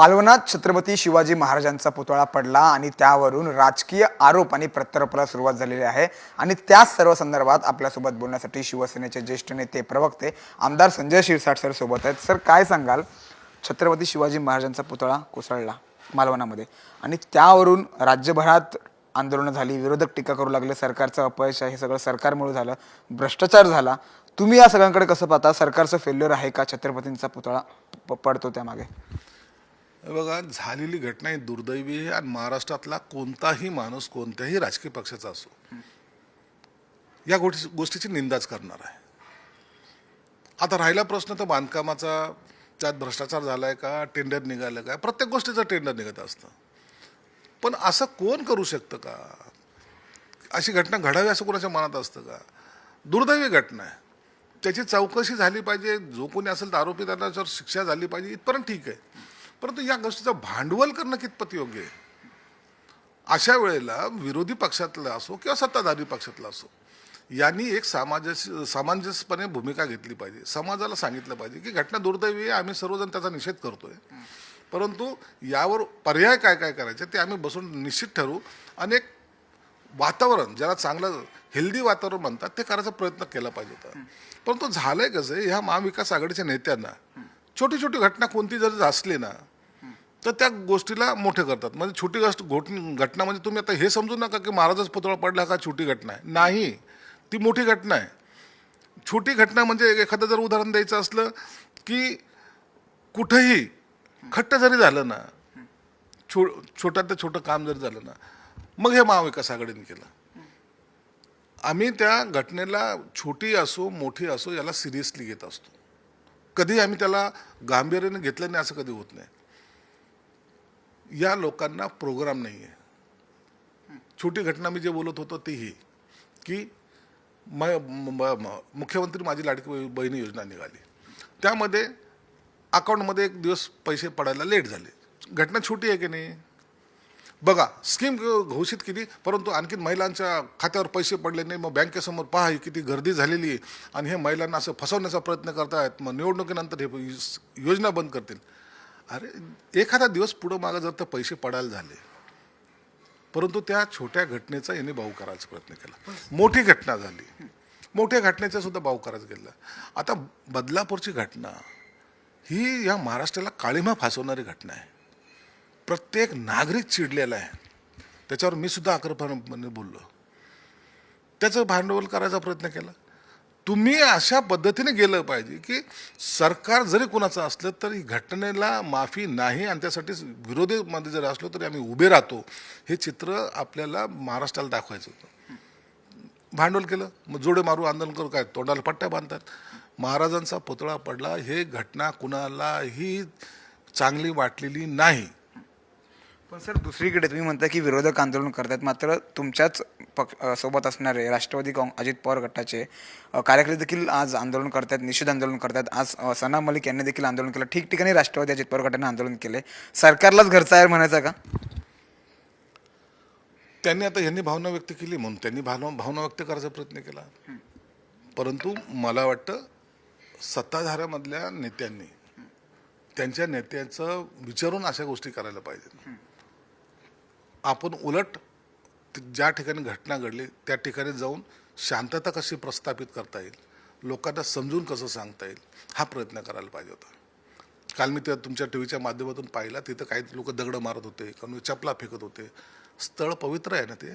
मालवणात छत्रपती शिवाजी महाराजांचा पुतळा पडला आणि त्यावरून राजकीय आरोप आणि प्रत्यारोपाला सुरुवात झालेली आहे. आणि त्याच सर्व संदर्भात आपल्यासोबत बोलण्यासाठी शिवसेनेचे ज्येष्ठ नेते प्रवक्ते आमदार संजय शिरसाट सर सोबत आहेत. सर काय सांगाल? छत्रपती शिवाजी महाराजांचा पुतळा कोसळला मालवणामध्ये आणि त्यावरून राज्यभरात आंदोलनं झाली विरोधक टीका करू लागले सरकारचं अपयश आहे हे सगळं सरकारमुळे झालं भ्रष्टाचार झाला. तुम्ही या सगळ्यांकडे कसं पाहता? सरकारचं फेल्युअर आहे का? छत्रपतींचा पुतळा प- पडतो त्यामागे. बघा झालेली घटना ही दुर्दैवी आहे आणि महाराष्ट्रातला कोणताही माणूस कोणत्याही राजकीय पक्षाचा असो या गोष्टी गोष्टीची निंदाच करणार आहे. आता राहिला प्रश्न तर बांधकामाचा त्यात भ्रष्टाचार झालाय का टेंडर निघालं काय प्रत्येक गोष्टीचं टेंडर निघत असतं. पण असं कोण करू शकतं का? अशी घटना घडावी असं कोणाच्या मनात असतं का? दुर्दैवी घटना आहे. त्याची चौकशी झाली पाहिजे. जो कोणी असेल तर आरोपी त्यांना जर शिक्षा झाली पाहिजे इथपर्यंत ठीक आहे. परंतु या गोष्टीचं भांडवल करणं कितपत योग्य आहे? अशा वेळेला विरोधी पक्षातला असो किंवा सत्ताधारी पक्षातला असो यांनी एक सामाजस सामंजस्यपणे भूमिका घेतली पाहिजे. समाजाला सांगितलं पाहिजे की घटना दुर्दैवी आहे आम्ही सर्वजण त्याचा निषेध करतोय. परंतु यावर पर्याय काय काय करायचे ते आम्ही बसून निश्चित ठरवू आणि एक वातावरण ज्याला चांगलं हेल्दी वातावरण म्हणतात ते करायचा प्रयत्न केला पाहिजे होता. परंतु झालंय कसं आहे, ह्या महाविकास आघाडीच्या नेत्यांना छोटी छोटी घटना कोणती जर असली ना तर त्या गोष्टीला मोठे करतात. म्हणजे छोटी गोष्ट घोट घटना म्हणजे तुम्ही आता हे समजू नका की महाराजच पुतळा पडला का छोटी घटना आहे. नाही. ती मोठी घटना आहे. छोटी घटना म्हणजे एखादं जर उदाहरण द्यायचं असलं की कुठंही खट्ट जरी झालं ना छो छोट्यात छोटं काम जरी झालं ना मग हे महाविकास आघाडीने केलं. आम्ही त्या घटनेला छोटी असो मोठी असो याला सिरियसली घेत असतो. कधी आम्ही त्याला गांभीर्याने घेतलं नाही असं कधी होत नाही. या लोकांना प्रोग्राम नाही आहे छोटी घटना मी जे बोलत होतो ती ही की म म- मुख्यमंत्री माझी लाडकी बहिणी योजना निघाली. त्यामध्ये अकाउंटमध्ये एक दिवस पैसे पडायला लेट झाले. घटना छोटी आहे की नाही? बघा स्कीम घोषित केली परंतु आणखीन महिलांच्या खात्यावर पैसे पडले नाही. मग बँकेसमोर पहा ही किती गर्दी झालेली आहे. आणि हे महिलांना असं फसवण्याचा प्रयत्न करतायत. मग निवडणुकीनंतर हे योजना बंद करतील. अरे एखादा दिवस पुढं मागं जर तर पैसे पडायला झाले. परंतु त्या छोट्या घटनेचा यांनी भाऊ करायचा प्रयत्न केला. मोठी घटना झाली. मोठ्या घटनेचा सुद्धा भाऊ करायचं गेला. आता बदलापूरची घटना ही या महाराष्ट्राला काळीमा फासवणारी घटना आहे. प्रत्येक नागरिक चिडलेला आहे. त्याच्यावर मी सुद्धा आक्रपणे बोललो. त्याचं भांडवल करायचा प्रयत्न केला. तुम्ही अशा पद्धतीने गेलं पाहिजे की सरकार जरी कुणाचं असलं तरी घटनेला माफी नाही आणि त्यासाठी विरोधीमध्ये जरी असलो तरी आम्ही उभे राहतो. हे चित्र आपल्याला महाराष्ट्राला दाखवायचं होतं. भांडवल केलं मग जोडे मारू आंदोलन करू काय? तोंडाला पट्ट्या बांधतात. महाराजांचा पुतळा पडला. हे घटना कुणालाही चांगली वाटलेली नाही. पण सर दुसरीकडे तुम्ही म्हणता की विरोधक आंदोलन करतात मात्र तुमच्याच पक्ष सोबत असणारे राष्ट्रवादी काँग अजित पवार गटाचे कार्यकर्ते देखील आज आंदोलन करतात निषेध आंदोलन करतात आज सना मलिक यांनी देखील आंदोलन केलं. ठिकठिकाणी राष्ट्रवादी अजित पवार गटाने आंदोलन केले. सरकारलाच घरचा आहे म्हणायचं का? त्यांनी आता यांनी भावना व्यक्त केली म्हणून. त्यांनी भावना भावना व्यक्त करायचा प्रयत्न केला. परंतु मला वाटतं सत्ताधाऱ्यामधल्या नेत्यांनी त्यांच्या नेत्याचं विचारून अशा गोष्टी करायला पाहिजेत. आपण उलट ज्या ठिकाणी घटना घडली त्या ठिकाणी जाऊन शांतता कशी प्रस्थापित करता येईल लोकांना समजून कसं सांगता येईल हा प्रयत्न करायला पाहिजे होता. काल मी त्या तुमच्या टी व्हीच्या माध्यमातून पाहिला तिथं काही लोक दगडं मारत होते कोणी चपला फेकत होते. स्थळ पवित्र आहे ना ते?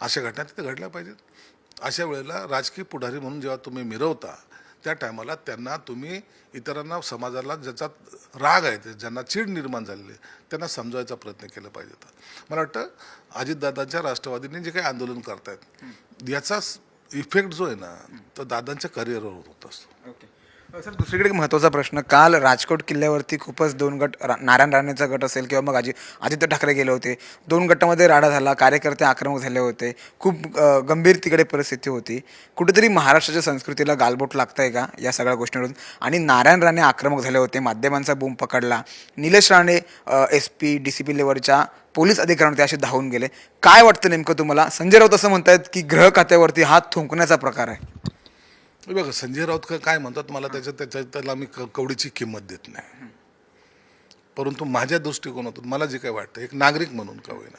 अशा घटना तिथे घडल्या पाहिजेत. अशा वेळेला राजकीय पुढारी म्हणून जेव्हा तुम्ही मिरवता त्या टायमाला त्यांना तुम्ही इतरांना समाजाला ज्याचा राग आहे ते ज्यांना चीड निर्माण झालेली आहे, त्यांना समजावायचा प्रयत्न केला पाहिजे होता. मला वाटतं अजितदादांच्या राष्ट्रवादीने जे काही आंदोलन करतायत याचा इफेक्ट जो आहे ना तो दादांच्या करिअरवर होत असतो. ओके. सर दुसरीकडे एक महत्त्वाचा प्रश्न. काल राजकोट किल्ल्यावरती खूपच दोन गट रा- नारायण राणेचा गट असेल किंवा मग आजी आदित्य ठाकरे गेले होते. दोन गटामध्ये राडा झाला कार्यकर्ते आक्रमक झाले होते. खूप गंभीर तिकडे परिस्थिती होती. कुठेतरी महाराष्ट्राच्या संस्कृतीला गालबोट लागतंय का? या सगळ्या गोष्टींवरून. आणि नारायण राणे आक्रमक झाले होते माध्यमांचा बूम पकडला. Nilesh Rane S P D C P लेवलच्या police अधिकाऱ्यांवरती असे धावून गेले. काय वाटतं नेमकं तुम्हाला? संजय राऊत असं म्हणतायत की ग्रह खात्यावरती हात थुंकण्याचा प्रकार आहे. बघा संजय राऊत का- काय म्हणतात मला त्याच्या त्याच्या त्याला मी क- कवडीची किंमत देत नाही. परंतु माझ्या दृष्टिकोनातून मला जे काही वाटतं एक नागरिक म्हणून का होईना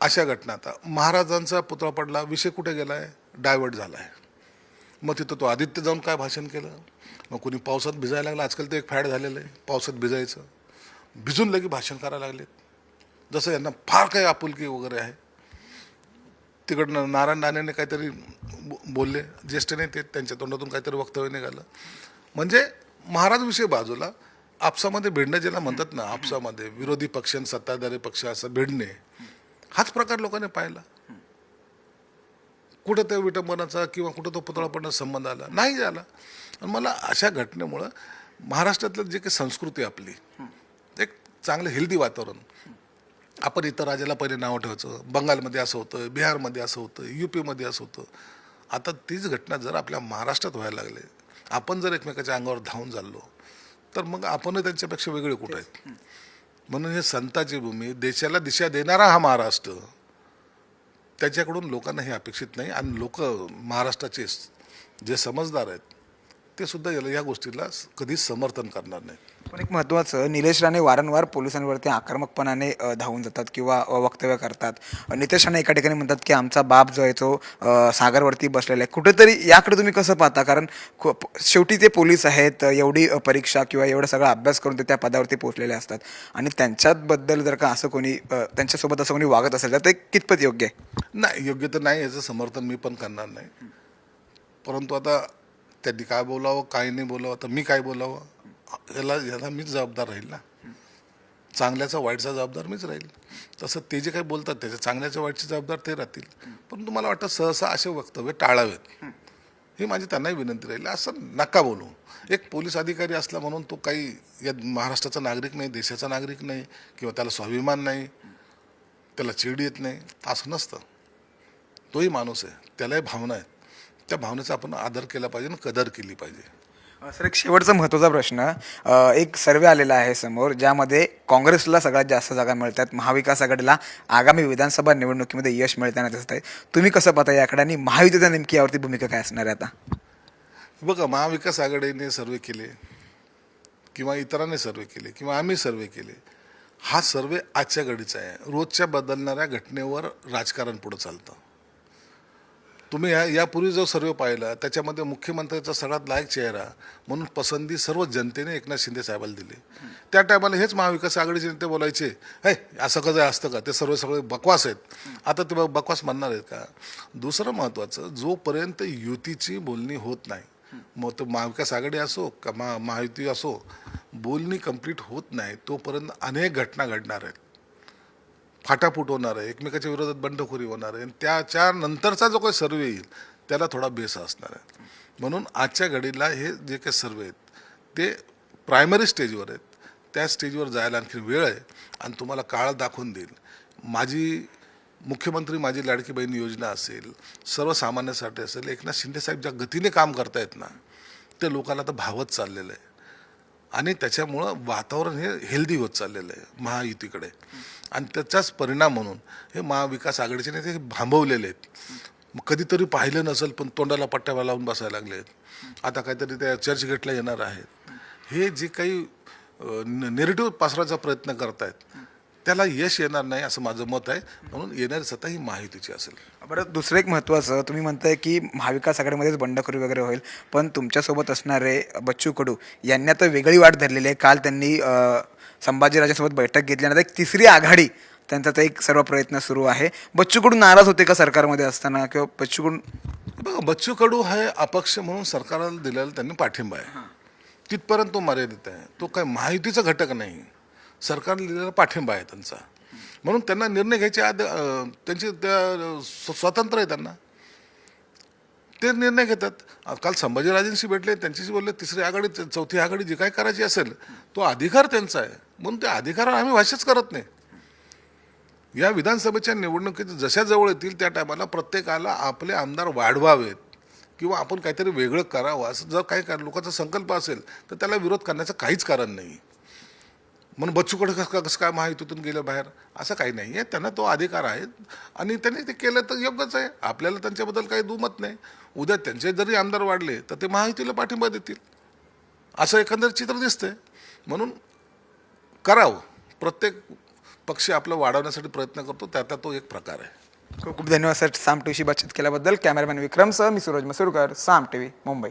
अशा घटना आता. महाराजांचा पुतळा पडला विषय कुठे गेला आहे डायव्हर्ट झाला आहे मग तिथं तो आदित्य जाऊन काय भाषण केलं? मग कोणी पावसात भिजायला लागला? आजकाल ते एक फॅड झालेलं आहे पावसात भिजायचं. भिजून लगे भाषण करायला लागलेत. जसं यांना फार काही आपुलकी वगैरे आहे. तिकडनं नारायण राणेने काहीतरी बो- बोलले ज्येष्ठ नेते त्यांच्या तोंडातून काहीतरी वक्तव्य निघालं. म्हणजे महाराजविषयी बाजूला आपसामध्ये भिडणं ज्याला म्हणतात ना आपसामध्ये विरोधी पक्ष आणि सत्ताधारी पक्ष असं भिडणे हाच प्रकार लोकांनी पाहिला. कुठं त्या विटंबनाचा किंवा कुठं तो पुतळा संबंध आला? नाही झाला. आणि मला अशा घटनेमुळं महाराष्ट्रातलं जे काही संस्कृती आपली एक चांगलं हेल्दी वातावरण आपण इतर राज्याला पहिले नावं ठेवायचं. बंगालमध्ये असं होतं बिहारमध्ये असं होतं यू पीमध्ये असं होतं. आता तीच घटना जर आपल्या महाराष्ट्रात व्हायला लागले आपण जर एकमेकाच्या अंगावर धावून चाललो तर मग आपणही त्यांच्यापेक्षा वेगळे कुठं आहेत? म्हणून हे संताची भूमी देशाला दिशा देणारा हा महाराष्ट्र त्याच्याकडून लोकांना हे अपेक्षित नाही. आणि लोक महाराष्ट्राचे जे समजदार आहेत ते सुद्धा याला या गोष्टीला कधीच समर्थन करणार नाहीत. पण एक महत्त्वाचं निलेश राणे वारंवार पोलिसांवरती आक्रमकपणाने धावून जातात किंवा वक्तव्य करतात. नितेश राणे एका ठिकाणी म्हणतात की आमचा बाप जो आहे तो सागरवरती बसलेला आहे. कुठेतरी याकडे तुम्ही कसं पाहता? कारण शेवटी ते पोलीस आहेत एवढी परीक्षा किंवा एवढा सगळा अभ्यास करून ते त्या पदावरती पोहोचलेले असतात. आणि त्यांच्याबद्दल जर का असं कोणी त्यांच्यासोबत असं कोणी वागत असेल तर ते कितपत योग्य आहे? नाही योग्य तर नाही याचं समर्थन मी पण करणार नाही. परंतु आता त्यांनी काय बोलावं काय नाही बोलावं आता मी काय बोलावं? याला याला मीच जबाबदार राहील ना. चांगल्याचा वाईटचा जबाबदार मीच राहील. तसं ते जे काही बोलतात त्याच्या चांगल्याच्या वाईटची जबाबदार ते राहतील. परंतु मला वाटतं सहसा असे वक्तव्य टाळावेत. ही माझी त्यांनाही विनंती राहील. असं नका बोलू. एक पोलीस अधिकारी असला म्हणून तो काही या महाराष्ट्राचा नागरिक नाही देशाचा नागरिक नाही किंवा त्याला स्वाभिमान नाही त्याला चिड येत नाही असं नसतं. तोही माणूस आहे. त्यालाही भावना आहेत. त्या भावनेचा आपण आदर केला पाहिजे आणि कदर केली पाहिजे. सर एक शेवटचा महत्त्वाचा प्रश्न. अ, एक सर्वे आलेला आहे समोर ज्यामध्ये काँग्रेसला सगळ्यात जास्त जागा मिळतात. महाविकास आघाडीला आगामी विधानसभा निवडणुकीमध्ये यश मिळताना दिसत आहे. तुम्ही कसं पाहता याकडे आणि महायुतीच्या नेमकी यावरती भूमिका काय असणार आहे आता? बघा महाविकास आघाडीने सर्वे केले किंवा इतरांनी सर्वे केले किंवा आम्ही सर्वे केले हा सर्वे आजच्या घडीचा आहे. रोजच्या बदलणाऱ्या घटनेवर राजकारण पुढं चालतं. तुम्ही या यापूर्वी जो सर्वे पाहिला त्याच्यामध्ये मुख्यमंत्र्याचा सगळ्यात लायक चेहरा म्हणून पसंती सर्व जनतेने एकनाथ शिंदे साहेबाला दिली. त्या टायमाला हेच महाविकास आघाडीचे नेते बोलायचे हे असं कसं असतं का? ते सर्व सगळे बकवास आहेत. आता ते बकवास म्हणणार आहेत का? दुसरं महत्त्वाचं जोपर्यंत युतीची बोलणी होत नाही मग तो महाविकास आघाडी असो का महा महायुती असो बोलणी कंप्लीट होत नाही तोपर्यंत अनेक घटना घडणार आहेत. फाटाफूट होणार आहे एकमेकाच्या विरोधात बंडखोरी होणार आहे आणि त्याच्या नंतरचा जो काही सर्वे येईल त्याला थोडा बेस असणार आहे. म्हणून आजच्या घडीला हे जे काही सर्वे आहेत ते प्रायमरी स्टेजवर आहेत. त्या स्टेजवर जायला आणखी वेळ आहे आणि तुम्हाला काळ दाखवून देईल. माझी मुख्यमंत्री माझी लाडकी बहीण योजना असेल सर्वसामान्यासाठी असेल एकनाथ शिंदेसाहेब ज्या गतीने काम करतायत ना ते लोकांना तर भावत चाललेलं आहे. आणि त्याच्यामुळं वातावरण हे हेल्दी होत चाललेलं आहे महायुतीकडे. आणि त्याचाच परिणाम म्हणून हे महाविकास आघाडीचे नेते हे भांबवलेले आहेत. मग कधीतरी पाहिलं नसेल पण तोंडाला पट्ट्या लावून बसायला लागले आहेत. आता काहीतरी त्या चर्चगेटला येणार आहेत. हे जे काही नेरेटिव्ह पसरायचा प्रयत्न करतायत त्याला यश येणार नाही असं माझं मत आहे. म्हणून येणारी सत्ता ही महायुतीची असेल. बरं दुसरं एक महत्त्वाचं तुम्ही म्हणताय की महाविकास आघाडीमध्येच बंडखोरी वगैरे होईल पण तुमच्यासोबत असणारे बच्चू कडू यांनी आता वेगळी वाट धरलेली आहे. काल त्यांनी संभाजीराजासोबत बैठक घेतल्यानंतर एक तिसरी आघाडी त्यांचा तर एक सर्व प्रयत्न सुरू आहे. बच्चू कडू नाराज होते का सरकारमध्ये असताना किंवा बच्चू कडू बघा बच्चू कडू हे अपक्ष म्हणून सरकारला दिलेला त्यांनी पाठिंबा आहे. तिथपर्यंत तो मर्यादित आहे. तो काय महायुतीचा घटक नाही. सरकारने दिलेला पाठिंबा आहे त्यांचा. म्हणून त्यांना निर्णय घ्यायचे आद त्यांचे त्या स्वतंत्र स्वातंत्र्य आहे त्यांना. ते निर्णय घेतात. काल संभाजीराजेंशी भेटले त्यांच्याशी बोलले तिसरी आघाडी चौथी आघाडी जी काय करायची असेल तो अधिकार त्यांचा आहे. म्हणून त्या अधिकारावर आम्ही भाष्यच करत नाही. या विधानसभेच्या निवडणुकीत जशा जवळ येतील त्या टायमाला प्रत्येकाला आपले आमदार वाढवावेत किंवा आपण काहीतरी वेगळं करावं. असं जर काही लोकांचा संकल्प असेल तर त्याला विरोध करण्याचं काहीच कारण नाही. म्हणून बच्चूकडे कसं कसं काय महायुतीतून गेलं बाहेर? असं काही नाही आहे. त्यांना तो अधिकार आहे. आणि त्यांनी ते केलं तर योग्यच आहे. आपल्याला त्यांच्याबद्दल काही दुमत नाही. उद्या त्यांचे जरी आमदार वाढले तर ते महायुतीला पाठिंबा देतील. असं एकंदर चित्र दिसतंय. म्हणून करावं. प्रत्येक पक्ष आपलं वाढवण्यासाठी प्रयत्न करतो. त्यातला तो एक प्रकार आहे. खूप खूप धन्यवाद सर. साम टीव्हीशी बातचीत केल्याबद्दल. कॅमेरामॅन विक्रम सर मी सूरज मसूरकर साम टी व्ही मुंबई.